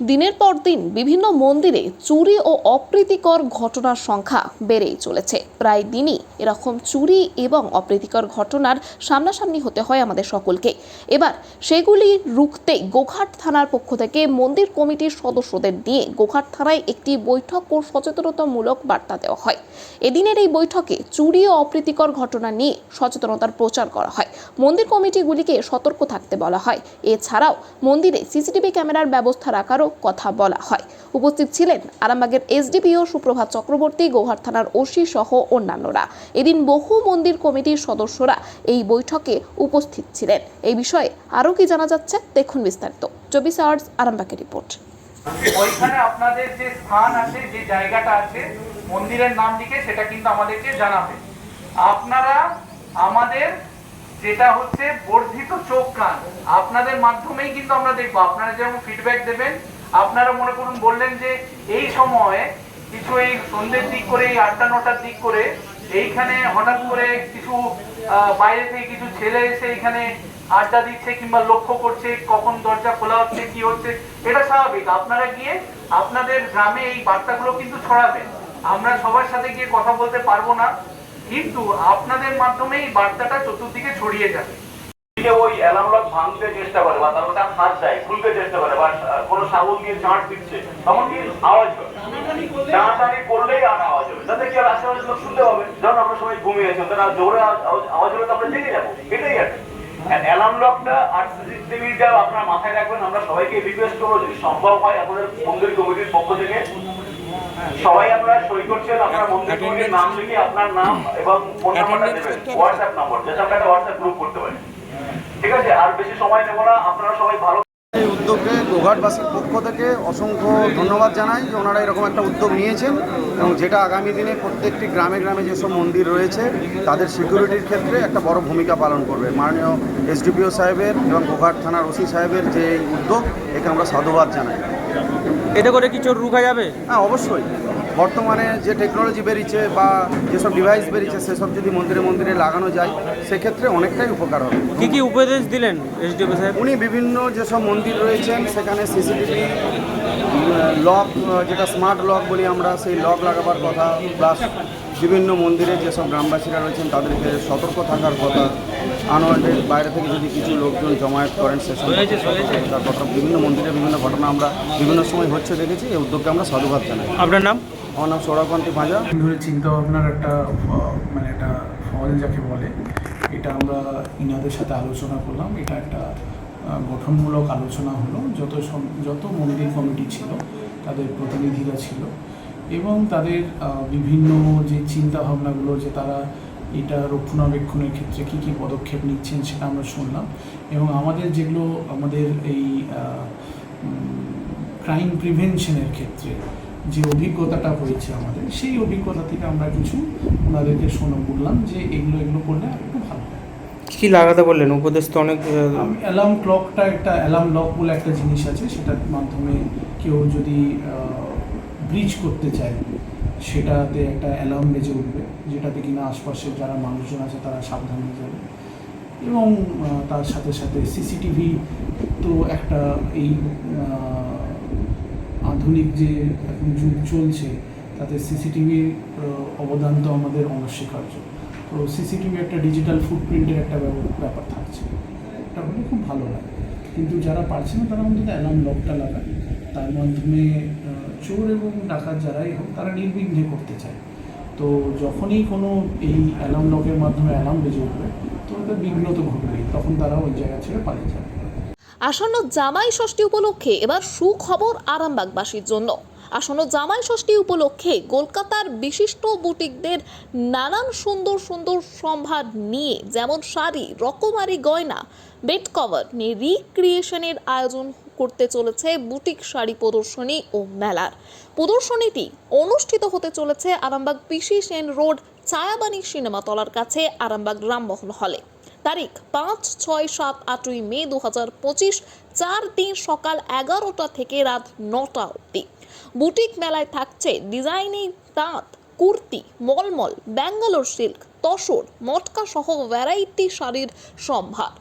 দিনের পর দিন বিভিন্ন মন্দিরে চুরি ও অপ্রীতিকর ঘটনার সংখ্যা বেড়েই চলেছে। প্রায় দিনই এরকম চুরি এবং অপ্রীতিকর ঘটনার সামনাসামনি হতে হয় আমাদের সকলকে। এবার সেগুলি রুখতে গোঘাট থানার পক্ষ থেকে মন্দির কমিটির সদস্যদের নিয়ে গোঘাট থানায় একটি বৈঠক ও সচেতনতামূলক বার্তা দেওয়া হয়। এদিনের এই বৈঠকে চুরি ও অপ্রীতিকর ঘটনা নিয়ে সচেতনতার প্রচার করা হয়। মন্দির কমিটিগুলিকে সতর্ক থাকতে বলা হয়। এছাড়াও মন্দিরে সিসিটিভি ক্যামেরার ব্যবস্থা রাখারও কথা বলা হয়। উপস্থিত ছিলেন আরামবাগের এসডিপিও সুপ্রভাত চক্রবর্তী, গৌহার থানার ওসি সহ অন্যান্যরা। এদিন বহু মন্দির কমিটির সদস্যরা এই বৈঠকে উপস্থিত ছিলেন। এই বিষয়ে আরও কি জানা যাচ্ছে দেখুন বিস্তারিত। চব্বিশ আওয়ার্স আরামবাগের রিপোর্ট। ওইখানে আপনাদের যে স্থান আছে, যে জায়গাটা আছে, মন্দিরের নাম লিখে সেটা কিন্তু আমাদেরকে জানাবে। আপনারা আমাদের যেটা হচ্ছে বর্ধিত চোখ কান, আপনাদের মাধ্যমেই কিন্তু আমরা দেখব। আপনারা যেমন ফিডব্যাক দেবেন আপনারা মনে করুন বললেন যে এই সময়ে কিছু এই সন্ধ্যের দিক করে, এই আটটা, নটার দিক করে এইখানে হঠাৎ করে কিছু বাইরে থেকে কিছু ছেলে এসে এখানে আড্ডা দিচ্ছে কিংবা লক্ষ্য করছে কখন দরজা খোলা হচ্ছে, কি হচ্ছে, এটা স্বাভাবিক। আপনারা গিয়ে আপনাদের গ্রামে এই বার্তাগুলো কিন্তু ছড়াবেন। আমরা সবার সাথে গিয়ে কথা বলতে পারব না, কিন্তু আপনাদের মাধ্যমে এই বার্তাটা চতুর্দিকে ছড়িয়ে যাবে। দিকে ওই অ্যালার্ম লক ভাঙতে চেষ্টা করে বা তার মধ্যে হাত দেয় খুলতে চেষ্টা করে বা কোনো শাবল দিয়ে চাঁট দিচ্ছে তখন কি আওয়াজ হবে টানাটানি করলেই আর আওয়াজ হবে। তাতে কি আর আশেপাশে লোক শুনতে হবে যখন আমরা সবাই ঘুমিয়ে আছি তারা জোরে আওয়াজ- আওয়াজ হলে তো আমরা জেগে যাব। এটাই আর অ্যালার্ম লকটা আর সিসিটিভিটা আপনার মাথায় রাখবেন আমরা সবাইকে রিকোয়েস্ট করব যদি সম্ভব হয় আপনাদের মন্দির কমিটির পক্ষ থেকে। সবাই আপনারা সই করছেন আপনার মন্দির কমিটির নাম লিখে আপনার নাম এবং ফোন নাম্বারটা দেবেন। হোয়াটসঅ্যাপ নাম্বার যাতে আমরা একটা হোয়াটসঅ্যাপ গ্রুপ করতে পারি। ঠিক আছে আর বেশি সময় নেব না আপনারা সবাই ভালো এই উদ্যোগকে গোঘাটবাসীর পক্ষ থেকে অসংখ্য ধন্যবাদ জানাই যে ওনারা এরকম একটা উদ্যোগ নিয়েছেন এবং যেটা আগামী দিনে প্রত্যেকটি গ্রামে গ্রামে যেসব মন্দির রয়েছে তাদের সিকিউরিটির ক্ষেত্রে একটা বড় ভূমিকা পালন করবে। মাননীয় এসডিপিও সাহেবের এবং গোঘাট থানার ওসি সাহেবের যে এই উদ্যোগ একে আমরা সাধুবাদ জানাই। এতে করে কি চোর রুখা যাবে? হ্যাঁ অবশ্যই। বর্তমানে যে টেকনোলজি বেরিয়েছে বা যেসব ডিভাইস বেরিয়েছে সেসব যদি মন্দিরে মন্দিরে লাগানো যায় সেক্ষেত্রে অনেকটাই উপকার হবে। কি কি উপদেশ দিলেন এসডিও সাহেব? উনি বিভিন্ন যেসব মন্দির রয়েছেন সেখানে সিসিটিভি লক যেটা স্মার্ট লক বলি আমরা সেই লক লাগাবার কথা প্লাস বিভিন্ন মন্দিরে যেসব গ্রামবাসীরা রয়েছেন তাদেরকে সতর্ক থাকার কথা আনওয়ান্টেড বাইরে থেকে যদি কিছু লোকজন জমায়েত করেন সেসব তার কথা। বিভিন্ন মন্দিরে বিভিন্ন ঘটনা আমরা বিভিন্ন সময় হচ্ছে দেখেছি এই উদ্যোগকে আমরা সাধুবাদ জানাই। আপনার নাম? আমার নাম সৌরভকান্তি ভাজা। ধরে চিন্তা ভাবনার একটা মানে একটা ফল যাকে বলে, এটা আমরা ইনাদের সাথে আলোচনা করলাম। এটা একটা গঠনমূলক আলোচনা হলো। যত যত মন্দির কমিটি ছিল, তাদের প্রতিনিধিরা ছিল এবং তাদের বিভিন্ন যে চিন্তা ভাবনাগুলো যে তারা এটা রক্ষণাবেক্ষণের ক্ষেত্রে কী কী পদক্ষেপ নিচ্ছেন সেটা আমরা শুনলাম এবং আমাদের যেগুলো আমাদের এই ক্রাইম প্রিভেনশনের ক্ষেত্রে যে অভিজ্ঞতাটা হয়েছে আমাদের সেই অভিজ্ঞতা থেকে আমরা কিছু ওনাদেরকে শোনো বললাম যে এগুলো এগুলো করলে আর একটু ভালো হয়। কি লাগাতে বললেন? উপদেশ তো অনেক অ্যালার্ম ক্লকটা একটা অ্যালার্ম লক বলে একটা জিনিস আছে সেটার মাধ্যমে কেউ যদি ব্রিজ করতে চায় সেটাতে একটা অ্যালার্ম বেজে উঠবে যেটাতে কিনা আশপাশে যারা মানুষজন আছে তারা সাবধান হয়ে যাবে। এবং তার সাথে সাথে সিসিটিভি তো একটা এই আধুনিক যে এখন যুগ চলছে, তাতে সিসিটিভির অবদান তো আমাদের অনস্বীকার্য। তো সিসিটিভি একটা ডিজিটাল ফুটপ্রিন্টের একটা ব্যাপ- ব্যাপার থাকছে। এটা হলে খুব ভালো হয়। কিন্তু যারা পারছে না, তারা অন্তত অ্যালার্ম লকটা লাগায় তার মাধ্যমে চোর এবং ডাকাত যারাই হোক, তারা নির্বিঘ্নে করতে চায়। তো যখনই কোনো এই অ্যালার্ম লকের মাধ্যমে অ্যালার্ম বেজে উঠবে, তো ওটা বিঘ্ন তো ঘটবেই। তখন তারা ওই জায়গা ছেড়ে পালিয়ে যাবে। আসন্ন জামাই ষষ্ঠী উপলক্ষে এবার সুখবর আরামবাগবাসীর জন্য। আসন্ন জামাই ষষ্ঠী উপলক্ষে কলকাতার বিশিষ্ট বুটিকদের নানান সুন্দর সুন্দর সম্ভার নিয়ে যেমন শাড়ি, রকমারি গয়না, বেড কভার নিয়ে রিক্রিয়েশনের আয়োজন করতে চলেছে বুটিক শাড়ি প্রদর্শনী ও মেলার। প্রদর্শনীটি অনুষ্ঠিত হতে চলেছে Arambagh PC Sen road Chhayabani cinema তলার কাছে আরামবাগ রামমোহন হলে। তারিখ পাঁচ, ছয়, সাত, আটই মে দু হাজার পঁচিশ, চার দিন সকাল এগারোটা থেকে রাত নটা অবধি। বুটিক মেলায় থাকছে ডিজাইনিং তাঁত, কুর্তি, মলমল, ব্যাঙ্গালোর সিল্ক, তসর মটকা সহ ভ্যারাইটি শাড়ির সম্ভার।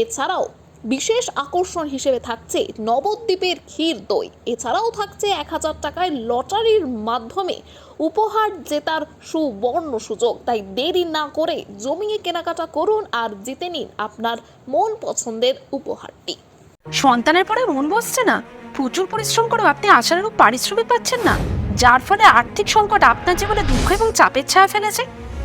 এছাড়াও বিশেষ আকর্ষণ হিসেবে থাকছে নবদ্বীপের ক্ষীর দই। এছাড়াও থাকছে এক হাজার টাকায় লটারির মাধ্যমে উপহার জেতার সুবর্ণ সুযোগ। তাই দেরি না করে জমিয়ে কেনাকাটা করুন আর জিতে নিন আপনার মন পছন্দের উপহারটি। সন্তানের পরে মন বসছে না। প্রচুর পরিশ্রম করেও আপনি আশানুরূপ পারিশ্রমিক পাচ্ছেন না। যার ফলে আর্থিক সংকট আপনার জীবনে দুঃখ এবং চাপের ছায়া ফেলেছে।